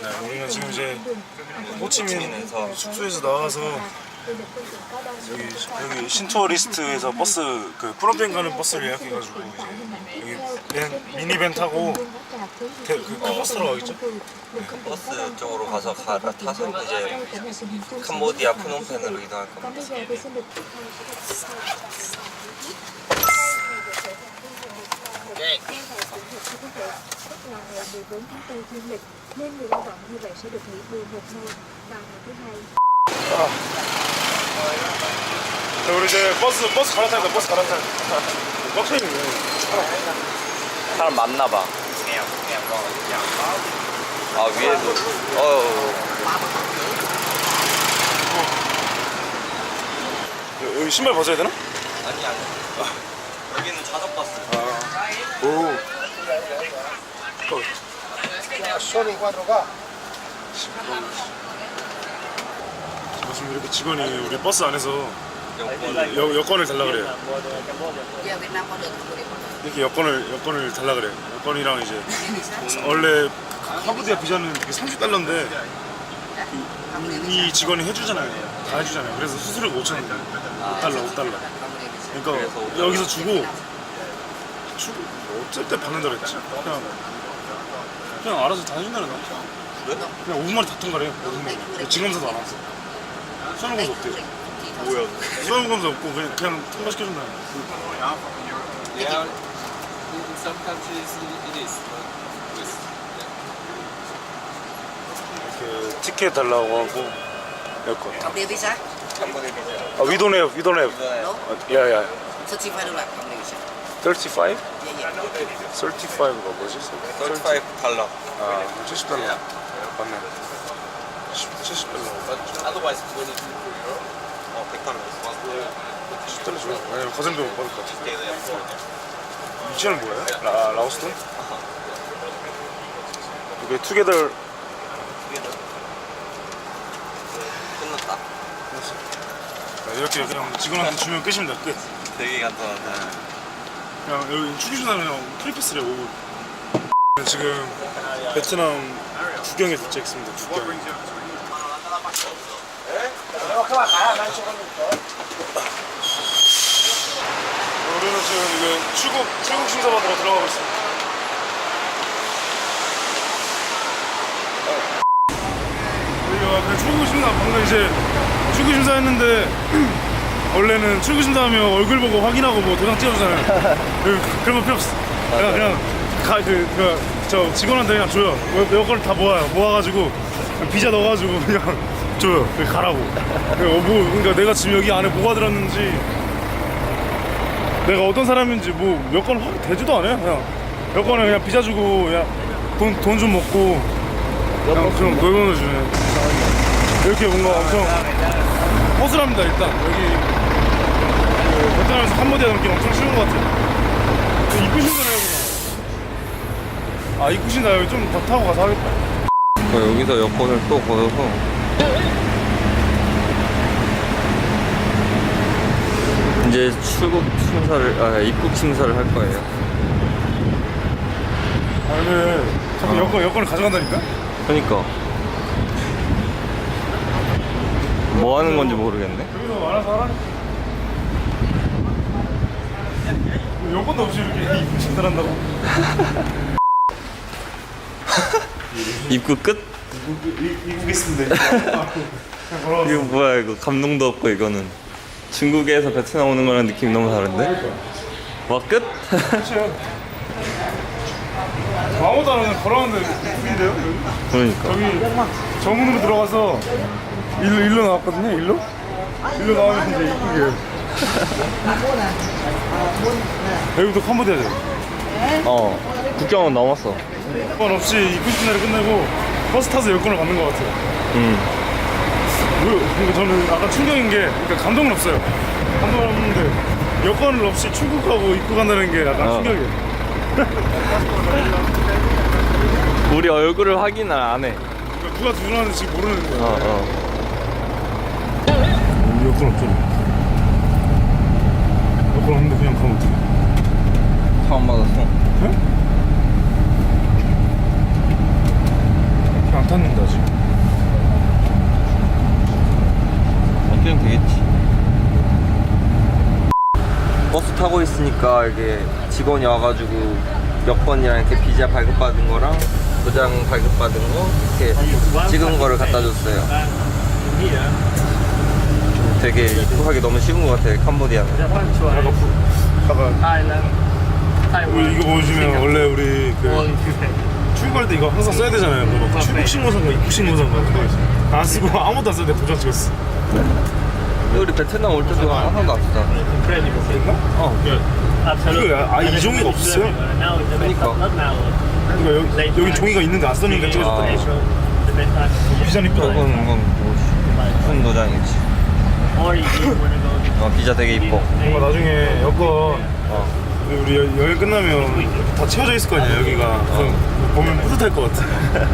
네, 우리는 지금 이제 호치민 호치민에서 숙소에서 나와서 여기 여기 신투어리스트에서 버스 그 프롬펜 가는 버스를 예약해가지고 이제 여기 밴, 미니밴 타고 대- 그 버스 타러 가겠죠? 버스 쪽으로 가서 가, 타서 이제 캄보디아 프놈펜으로 이동할 겁니다. Ngày 14 tháng 4 dương lịch nên người lao động như vậy sẽ được nghỉ 11 ngày vào ngày thứ hai. 자, 우리 이제 버스 버스 갈아타니까 버스 갈아타. 꽉차 있네. 사람 많나 봐. 아 위에도 어 여- 여기 신발 벗어야 되나? 아니 아니 여기는 좌석 버스. 오. 지금 이렇게 직원이 우리 버스 안에서 여권 여, 여권을 달라 그래요. Giờ Việt Nam có được không? 이렇게 여권을 여권을 달라 그래. 여권이랑 이제 원래 카보디아 비자는 이게 30달러인데 이 직원이 해주잖아요. 다 해주잖아요. 그래서 수수료가 5천 원. 5달러, 5달러. 그러니까 여기서 주고 주고 어쩔 때 받는다 그랬지. 그냥 그냥 알아서 다 해준다는 거야. 그냥 5분 만에 다 통과래요. 5분 만에. 지검사도 안 왔어. 수화검사 없대요. 뭐야? 수화검사 없고 그냥 그냥 통과시켜준다는 거야. Yeah, in some countries it is. 이렇게 티켓 달라고 하고 여권. Điểm visa? 아, we don't have, we don't have. No? 어, visa. 35? Yeah, yeah. 35가 뭐지? 35 달러. 아, 70달러. 맞네. 70달러. Otherwise, you do for Europe, 어 100달러. 70달러 줘. 왜냐면 거zem도 못 받을 것 같아. 위치는 뭐야? 라, 라오스톤? 이게 투게더 끝났다. 이렇게 그냥 직원한테 주면 끝입니다. 끝. 되게 간단하다. 그냥 여기 그냥 프리패스래 5분. 지금 베트남 국경에 도착했습니다. 국경. 우리는 지금 이거 출국 출국 심사 받으러 들어가고 있습니다. 우리가 그 출국 심사 방금 이제 출국 심사 했는데 원래는 출국 심사하면 얼굴 보고 확인하고 뭐 도장 찍어주잖아요. 그, 그런 거 필요 없어. 그냥 그냥 가그저 직원한테 그냥 줘요. 여- 여권을 다 모아요. 모아가지고 비자 넣어가지고 그냥 줘요. 그 가라고. 그 어, 뭐 그러니까 내가 지금 여기 안에 뭐가 들었는지 내가 어떤 사람인지 뭐 여권 확인 되지도 않아요. 그냥 여권을 그냥 비자 주고 그냥 돈돈 좀 먹고 그냥 좀 놀고는 주네. 이렇게 뭔가 엄청 허술합니다 일단 여기 그 베트남에서 캄보디아 넘기 엄청 쉬운 것 같아요 그 이쁘신다네요 그냥 아 이쁘신다 여기 좀더 타고 가서 하겠다 어, 여기서 여권을 또 걷어서 이제 출국 심사를 아 입국 심사를 할 거예요. 아 근데 자꾸 어. 여권, 여권을 가져간다니까? 그러니까 뭐 하는 건지 모르겠네. 여기서 알아서 하라니까 여권도 없이 이렇게 이쁜 짓을 한다고 입국 끝? 걸어왔어 이거 뭐야 이거 감동도 없고 이거는 중국에서 베트남 오는 거랑 느낌이 너무 다른데? 와 끝? 아무도 안 오는 걸어왔는데 이쁜데요 여기? 그러니까 저기 정문으로 들어가서 일로 일로 나왔거든요. 일로 일로 나오면 이제 이쁘게. 여기부터 캄보디아죠. 어 국경은 넘었어. 여권 없이 날이 끝나고 버스 타서 여권을 받는 것 같아요. 음 뭐, 그러니까 저는 아까 충격인 게 그러니까 감동은 없어요. 감동은 없는데 여권을 없이 출국하고 입국한다는 게 약간 어. 충격이에요. 우리 얼굴을 확인을 안 해. 그러니까 누가 지금 모르는 거예요. 어 어. 여권 없잖아. 없는데 그냥 가면 어떡해. 처음 받았어. 안 탔는데 아직. 어떻게 되겠지. 버스 타고 있으니까 이게 직원이 와가지고 여권이랑 이렇게 비자 발급받은 거랑 도장 발급받은 거 이렇게 찍은 거를 갖다 줬어요. 좀 되게 입국하기 너무 쉬운 것 같아요, 캄보디아는. 약간 우리 이거 보시면 원래 우리 그 출국할 때 이거 항상 써야 되잖아요. 그거 출국 신고서인가 입국 신고서인가 근데 안 쓰고 아무것도 안 썼는데 도장 찍었어. 우리 베트남 올 때도 항상 안 쓰잖아. 어, 이거 아이 종이가 없어요? 그러니까. 그러니까 여기, 여기 종이가 있는데 안 찍어줬다는 거죠. 아. 비자니까. 그건 건 뭐, 무슨 도장이지. 어, 비자 되게 이뻐. 뭔가 나중에 여권 어. 우리 여- 여행 끝나면 다 채워져 있을 거 아니야 여기가 그럼 보면 뿌듯할 것 같아